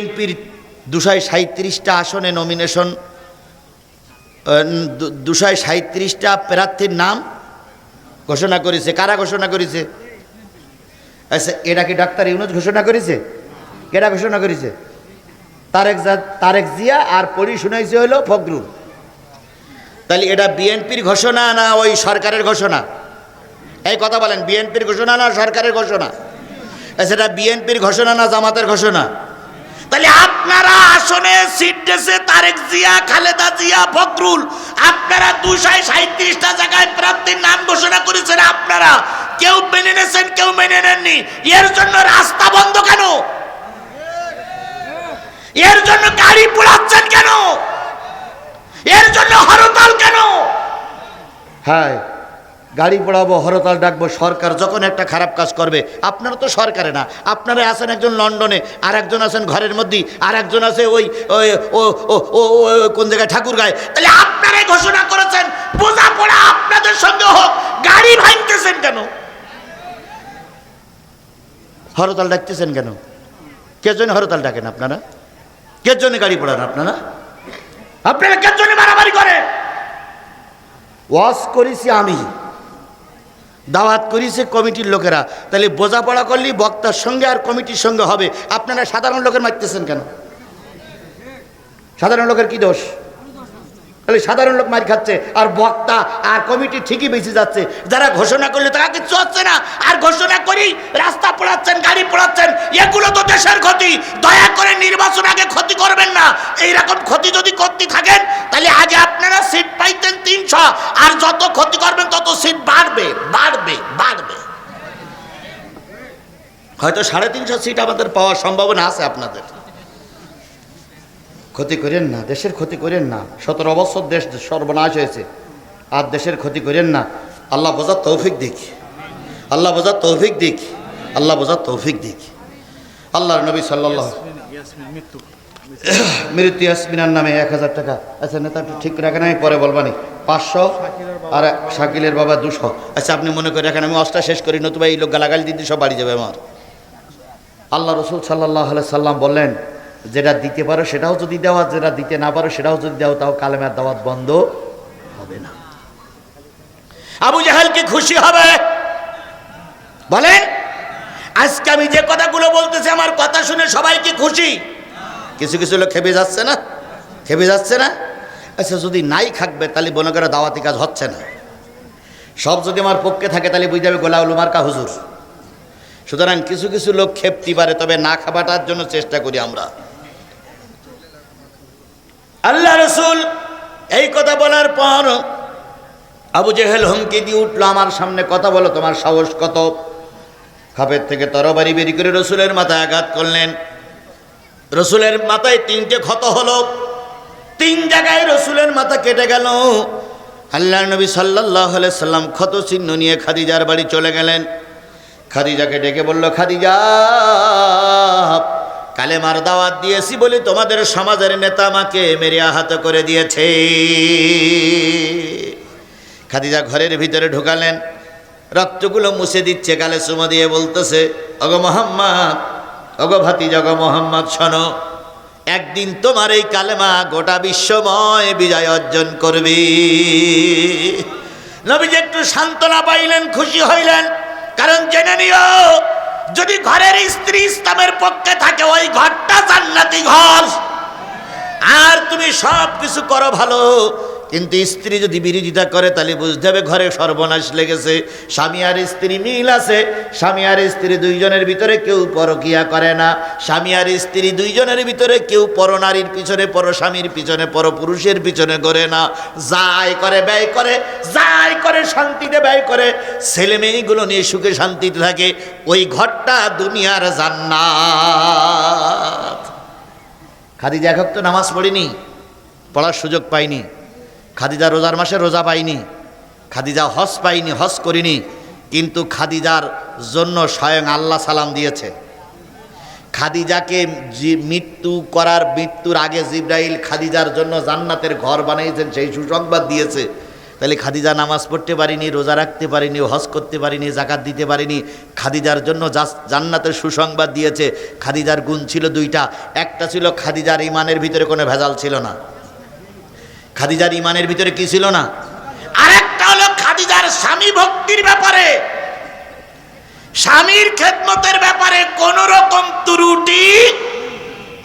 বিএনপির দুশায় সাঁত্রিশটা আসনে নমিনেশন দুশায় সাঁত্রিশটা প্রার্থীর নাম ঘোষণা করেছে। কারা ঘোষণা করেছে? আচ্ছা এটা কি ডাক্তার ইউনুস ঘোষণা করেছে? কেটা ঘোষণা করেছে? তারেক তারেক জিয়া আর পড়ি শুনাইছে হলো ফখরুল। তাহলে এটা বিএনপির ঘোষণা না ওই সরকারের ঘোষণা? এই কথা বলেন, বিএনপির ঘোষণা না সরকারের ঘোষণা? আচ্ছা এটা বিএনপির ঘোষণা না জামাতের ঘোষণা? তাহলে আপনারা আসনে সিট দিয়েছে তারেক জিয়া, খালেদা জিয়া, ফখরুল। আপনারা দুশায় সাঁত্রিশটা জায়গায় প্রার্থীর নাম ঘোষণা করেছেন আপনারা। কেউ মেনে নিয়েছেন, কেউ মেনে নেননি। এর জন্য রাস্তা বন্ধ কেন? এর জন্য গাড়ি পোড়াচ্ছেন কেন? এর জন্য হরতাল কেন? হ্যাঁ। গাড়ি পড়াবো, হরতাল ডাকবো, সরকার যখন একটা খারাপ কাজ করবে, আপনারা তো সরকারে না। আপনারা আছেন একজন লন্ডনে আর একজন আছেন ঘরের মধ্যেই আর একজন আছে ওই ও কোন জায়গায় ঠাকুর গায়ে তাহলে আপনারাই ঘোষণা করেছেন, বোঝাপড়া আপনাদের সঙ্গে হোক, গাড়ি ভাঙতেছেন কেন? হরতাল ডাকতেছেন কেন? কে জন্য হরতাল ডাকেন আপনারা? কে জন্য গাড়ি পড়ান আপনারা? আপনারা কে জন্য মারামারি করেন? ওয়াশ করেছি আমি। দাওয়াত করেছে কমিটির লোকেরা। তাহলে বোঝাপড়া করলেই বক্তার সঙ্গে আর কমিটির সঙ্গে হবে। আপনারা সাধারণ লোকের মারতেছেন কেন? সাধারণ লোকের কি দোষ? তাহলে সাধারণ লোক মার খাচ্ছে, আর বক্তা আর কমিটি ঠিকই বেঁচে যাচ্ছে। যারা ঘোষণা করলে তারা কিছু হচ্ছে না। আর ঘোষণা করি রাস্তা পড়াচ্ছেন, গাড়ি পোড়াচ্ছেন এগুলো তো দেশের ক্ষতি। দয়া করে নির্বাচন আগে ক্ষতি করবেন না। এইরকম ক্ষতি যদি করতে থাকেন, তাহলে আগে আপনারা সিট পাইতেন তিনশো। আর যত ক্ষতি করবেন, তত সিট বাড়বে বাড়বে বাড়বে। হয়তো সাড়ে তিনশো সিট আমাদের পাওয়ার সম্ভাবনা আছে আপনাদের। ক্ষতি করেন না, দেশের ক্ষতি করেন না। সতেরো বছর দেশ সর্বনাশ হয়েছে। আর দেশের ক্ষতি করেন না। আল্লাহ বোঝার তৌফিক দিক। আল্লাহ বোঝার তৌফিক দিক। আল্লাহ বোঝার তৌফিক দিক। আল্লাহর নবী সাল্লাহ মৃত্যু। ইয়াসমিনার নামে এক হাজার টাকা। আচ্ছা নেতা ঠিক রাখেন আমি পরে বলবানি পাঁচশো আর শাকিলের বাবা দুশো। আচ্ছা আপনি মনে করে রাখেন আমি অষ্টা শেষ করি নতুবা এই লোক গালাগালি দিতে সব বাড়ি যাবে আমার। আল্লাহ রসুল সাল্লাহ সাল্লাম বললেন যেটা দিতে পারো সেটাও যদি দেওয়া যেটা দিতে না পারো সেটাও যদি দেওয়া তাও কালেমার দাওয়াত বন্ধ হবে না। আবু জাহাল কি খুশি হবে? বলেন আজকে আমি যে কথাগুলো বলতেছি, আমার কথা শুনে সবাই কি খুশি? কিছু কিছু লোক খেপে যাচ্ছে না? খেপে যাচ্ছে না? আচ্ছা যদি নাই থাকবে, তাহলে মনে করে দাওয়াতি কাজ হচ্ছে না। সব যদি আমার পক্ষে থাকে, তাহলে বুঝতে হবে গোলাউল মার্কা হুজুর। সুতরাং কিছু কিছু লোক খেপতি পারে, তবে না খাবাটার জন্য চেষ্টা করি আমরা। আল্লাহ রসুল এই কথা বলার পর আবু জেহেল হুমকি দিয়ে উঠল, আমার সামনে কথা বলো, তোমার সাহস কত? খাপের থেকে তরবারি বেরি করে রসুলের মাথায় আঘাত করলেন। রসুলের মাথায় তিনটে ক্ষত হলো। তিন জায়গায় রসুলের মাথা কেটে গেল। আল্লাহ নবী সাল্লাহ সাল্লাম ক্ষত চিহ্ন নিয়ে খাদিজার বাড়ি চলে গেলেন। খাদিজাকে ডেকে বলল, খাদিজা, কালেমার দাওয়াত দিয়েছি বলে তোমাদের সমাজের নেতা আমাকে মেরে আহত করে দিয়েছে। খাদিজা ঘরের ভিতরে ঢুকালেন। রক্তগুলো মুছে দিচ্ছে, গালে চুমো দিয়ে বলতেছে অগ মোহাম্মদ অগ ভাতি জগ মোহাম্মদ, শোনো, একদিন তোমার এই কালেমা গোটা বিশ্বময় বিজয় অর্জন করবে। নবীজি একটু সান্ত্বনা পাইলেন, খুশি হইলেন। কারণ জেনে নিও, যদি ঘরের স্ত্রী ইসলামের পক্ষে থাকে, ওই ঘরটা জান্নাতি ঘর। আর তুমি সব কিছু করো ভালো কিন্তু স্ত্রী যদি বিরোধিতা করে, তাহলে বুঝতে হবে ঘরে সর্বনাশ লেগেছে। স্বামী আর স্ত্রী মিল আছে, স্বামী আর স্ত্রী দুইজনের ভিতরে কেউ পরকিয়া করে না। স্বামী আর স্ত্রী দুইজনের ভিতরে কেউ পরনারীর পিছনে পর স্বামীর পিছনে পর পুরুষের পিছনে করে না। যাই করে, ব্যয় করে, যাই করে, শান্তিতে ব্যয় করে। ছেলে মেয়েগুলো নিয়ে সুখে শান্তিতে থাকে, ওই ঘরটা দুনিয়ার জান্নাত। খাদিজা একক তো নামাজ পড়িনি, পড়ার সুযোগ পাইনি খাদিজা রোজার মাসে রোজা পাইনি, খাদিজা হজ পাইনি, হজ করিনি, কিন্তু খাদিজার জন্য স্বয়ং আল্লাহ সালাম দিয়েছে। খাদিজাকে মৃত্যু করার মৃত্যুর আগে জিব্রাইল খাদিজার জন্য জান্নাতের ঘর বানিয়েছেন, সেই সুসংবাদ দিয়েছে। তাহলে খাদিজা নামাজ পড়তে পারিনি, রোজা রাখতে পারিনি, হজ করতে পারিনি, জাকাত দিতে পারিনি, খাদিজার জন্য জান্নাতের সুসংবাদ দিয়েছে। খাদিজার গুণ ছিল দুইটা, একটা ছিল খাদিজার ইমানের ভিতরে কোনো ভেজাল ছিল না। খাদিজার ইমানের ভিতরে কি ছিল না? আরেকটা হলো খাদিজার স্বামী ভক্তির ব্যাপারে। স্বামীর খেদমতের ব্যাপারে কোন রকম ত্রুটি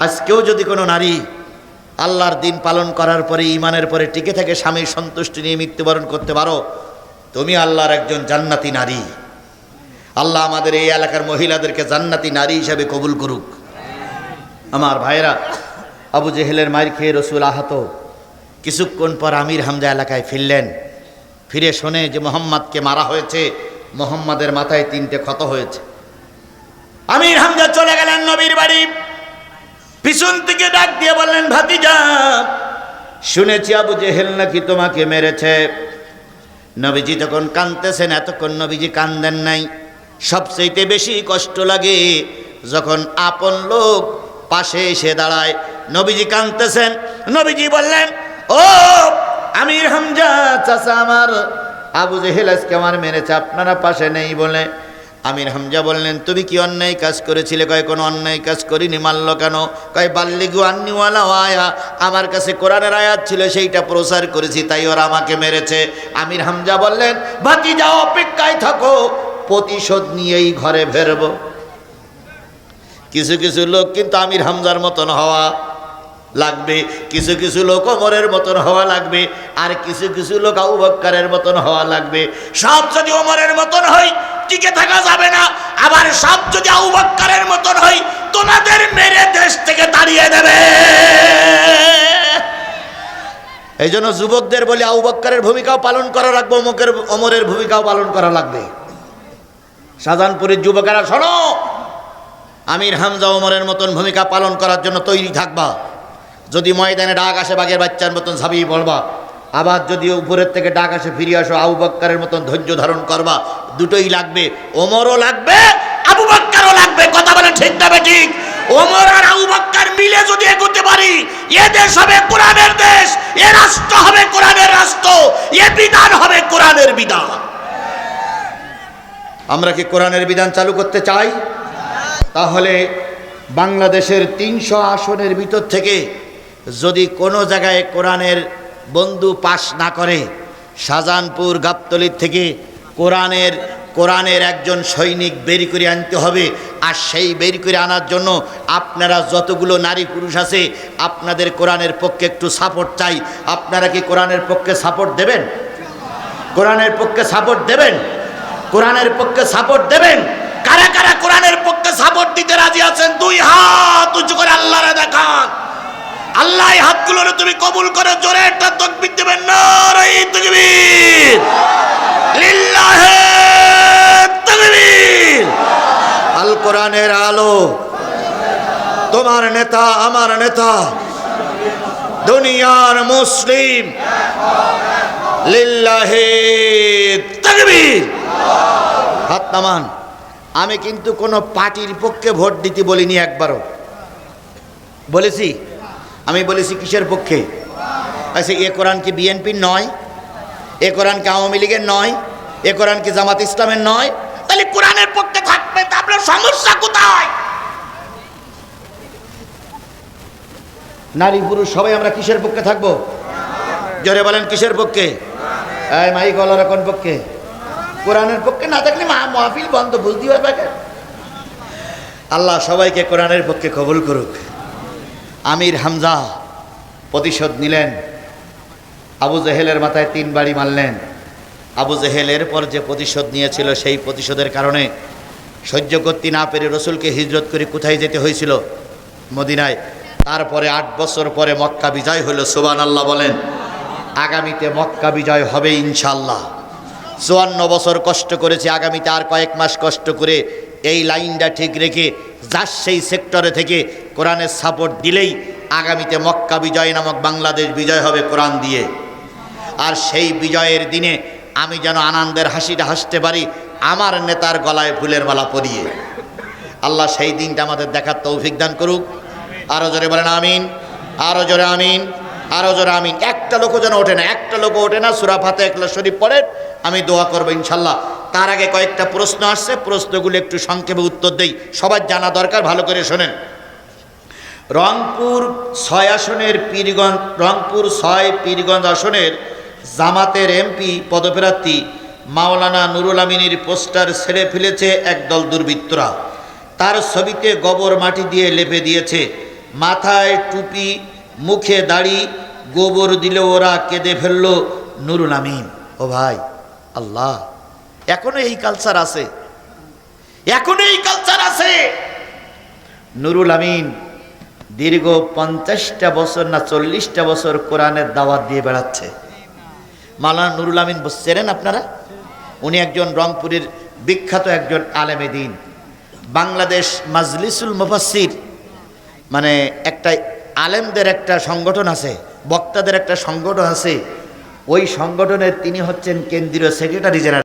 আজকেও যদি কোনো নারী আল্লাহর দিন পালন করার পরে ইমানের পরে টিকে থাকে স্বামীর সন্তুষ্টি নিয়ে মৃত্যুবরণ করতে পারো, তুমি আল্লাহর একজন জান্নাতি নারী। আল্লাহ আমাদের এই এলাকার মহিলাদেরকে জান্নাতি নারী হিসাবে কবুল করুক। আমার ভাইরা আবু জেহেলের মায়ের খেয়ে রসুল আহত। কিছুক্ষণ পর আমির হামজা এলাকায় ফিরলেন। ফিরে শোনে যে মোহাম্মদকে মারা হয়েছে, মোহাম্মদের মাথায় তিনটে ক্ষত হয়েছে। আমির হামজা চলে গেলেন নবীর বাড়ি। পিছন থেকে ডাক দিয়ে বললেন, ভাতিজা, শুনেছি আবু জেহেল নাকি তোমাকে মেরেছে। নবীজি তখন কাঁদতেছেন, এতক্ষণ নবীজি কান্দেন নাই। সবচেয়ে বেশি কষ্ট লাগে যখন আপন লোক পাশে এসে দাঁড়ায়। নবীজি কাঁদতেছেন। নবীজি বললেন ও আমির হামজা, চাচা আমার। আবু জেহেল আজকে আমার মেরেছে, আপনারা পাশে নেই বলে। আমির হামজা বললেন, তুমি কি অন্যায় কাজ করেছিলে? কয়, কোনো অন্যায় কাজ করিনি মানল কেন? কয়, বাল্লিগু আন্নিওয়ালা আয়া আমার কাছে কোরআনের আয়াত ছিল, সেইটা প্রচার করেছি, তাই ওরা আমাকে মেরেছে। আমির হামজা বললেন, বাকি যাও, অপেক্ষায় থাকো, প্রতিশোধ নিয়েই ঘরে ফেরবো। কিছু কিছু লোক কিন্তু আমির হামজার মতন হওয়া লাগবে, কিছু কিছু লোক ওমরের মতন হওয়া লাগবে, আর কিছু কিছু লোক আবু মতন হওয়া লাগবে। সব যদি ওমরের মতন হয়, টিকে থাকা যাবে না। আবার সব যদি আবু মতন হয়, তোমাদের মেরে দেশ থেকে তাড়িয়ে দেবে। এই জন্য যুবকদের বলি, আবু ভূমিকাও পালন করা লাগবে, অমুকের, অমরের ভূমিকাও পালন করা লাগবে। শাহজাহানপুরের যুবকেরা, শোনো, আমির হামজা ওমরের মতন ভূমিকা পালন করার জন্য তৈরি থাকবা। যদি ময়দানে ডাক আসে বাঘের বাচ্চার মতন ঝাঁপিয়ে পড়বা। আবার যদি উপরের থেকে ডাক আসে ফিরে আসো, আবু বাক্কারের মতন ধৈর্য ধারণ করবা। দুটোই লাগবে। ওমরও লাগবে, আবু বাক্কারও লাগবে। কথা বলে ঠিক না ঠিক ওমর আর আবু বক্কার মিলে যদি এগোতে পারি, এ দেশ হবে কোরআনের দেশ, এ রাষ্ট্র হবে কোরআনের রাষ্ট্র, এ বিধান হবে কোরআনের বিধান। আমরা কি কোরআনের বিধান চালু করতে চাই? তাহলে বাংলাদেশের তিনশো আসনের ভিতর থেকে যদি কোনো জায়গায় কোরআনের বন্ধু পাশ না করে, শাহজাহানপুর গাবতলির থেকে কোরআনের কোরআনের একজন সৈনিক বের করে আনতে হবে, আর সেই বের করে আনার জন্য আপনারা যতগুলো নারী পুরুষ আছে, আপনাদের কোরআনের পক্ষে একটু সাপোর্ট চাই। আপনারা কি কোরআনের পক্ষে সাপোর্ট দেবেন? কোরআনের পক্ষে সাপোর্ট দেবেন? কোরআনের পক্ষে সাপোর্ট দেবেন? কারা কারা কোরআনের পক্ষে সাপোর্ট দিতে রাজি আছেন? দুই হাত উঁচু করে আল্লাহরে দেখান আল্লাহ এই হাতগুলোরে তুমি কবুল করে জোরে একটা তকবির দেবেন নারাই তকবীর। লিল্লাহে আল কোরআনের আলো। তোমার নেতা, আমার নেতা। দুনিয়ার মুসলিম। লিল্লাহে তাকবীর। হাত নামান। আমি কিন্তু কোনো পার্টির পক্ষে ভোট দিতে বলিনি একবারও। বলেছি আমি বলেছি কিসের পক্ষে? আচ্ছা এ কোরআন কি বিএনপির নয়? এ কোরআন কি আওয়ামী লীগের নয়? এ কোরআন কি জামাত ইসলামের নয়? তাহলে কোরআনের পক্ষে থাকবে, তা আপনার সমস্যা কোথায়? নারী, পুরুষ, সবাই আমরা কিসের পক্ষে থাকব? জোরে বলেন, কিসের পক্ষে? এই মাইক ওলারা কোন পক্ষে? কোরআনের পক্ষে না থাকলে মা মাহফিল বন্ধ বুঝতে পারবে আল্লাহ সবাইকে কোরআনের পক্ষে কবুল করুক। আমির হামজা প্রতিশোধ নিলেন। আবু জেহেলের মাথায় তিন বাড়ি মারলেন। আবু জেহেলের পর যে প্রতিশোধ নিয়েছিল সেই প্রতিশোধের কারণে সহ্য করতে না পেরে রসুলকে হিজরত করে কোথায় যেতে হয়েছিল মদিনায়, তারপরে আট বছর পরে মক্কা বিজয় হলো সুবান আল্লাহ বলেন। আগামীতে মক্কা বিজয় হবে ইনশাল্লাহ চুয়ান্ন বছর কষ্ট করেছে, আগামীতে আর কয়েক মাস কষ্ট করে এই লাইনটা ঠিক রেখে যার সেই সেক্টরে থেকে কোরআনের সাপোর্ট দিলেই আগামীতে মক্কা বিজয় নামক বাংলাদেশ বিজয় হবে কোরআন দিয়ে। আর সেই বিজয়ের দিনে আমি যেন আনন্দের হাসিটা হাসতে পারি, আমার নেতার গলায় ফুলের মালা পরিয়ে। আল্লাহ সেই দিনটা আমাদের দেখার তৌফিক দান করুক। আরও জোরে বলেন আমিন আরও জোরে আমিন। আরও জোরে আমিন। একটা লোকও যেন ওঠে না, একটা লোক ওঠে না। সুরা ফাতে একলা শরীফ পড়েন, আমি দোয়া করব ইনশাল্লাহ। তার আগে কয়েকটা প্রশ্ন আসছে, প্রশ্নগুলো একটু সংক্ষেপে উত্তর দেই। সবার জানা দরকার, ভালো করে শোনেন। রংপুর ছয় আসনের পীরগঞ্জ, রংপুর ছয় পীরগঞ্জ আসনের জামাতের এমপি, পদপ্রার্থী মাওলানা নুরুল আমিনীর পোস্টার ছেড়ে ফেলেছে একদল দুর্বৃত্তরা। তার ছবিতে গোবর মাটি দিয়ে লেপে দিয়েছে। মাথায় টুপি, মুখে দাড়ি গোবর দিলে ওরা কেঁদে ফেলল। নুরুল আমিন, ও ভাই, আল্লাহ, এখনও এই কালচার আছে। এখনও এই কালচার আছে। নুরুল আমিন দীর্ঘ পঞ্চাশটা বছর না চল্লিশটা বছর কোরআনের দাওয়াত দিয়ে বেড়াচ্ছে। মালানা নুরুল আমিন চেনেন আপনারা? উনি একজন রংপুরের বিখ্যাত একজন আলেমে দিন। বাংলাদেশ মাজলিসুল মুফাসসির মানে একটা আলেমদের একটা সংগঠন আছে। বক্তাদের একটা সংগঠন আছে ওই সংগঠনের তিনি হচ্ছেন কেন্দ্রীয় সেক্রেটারি জেনারেল।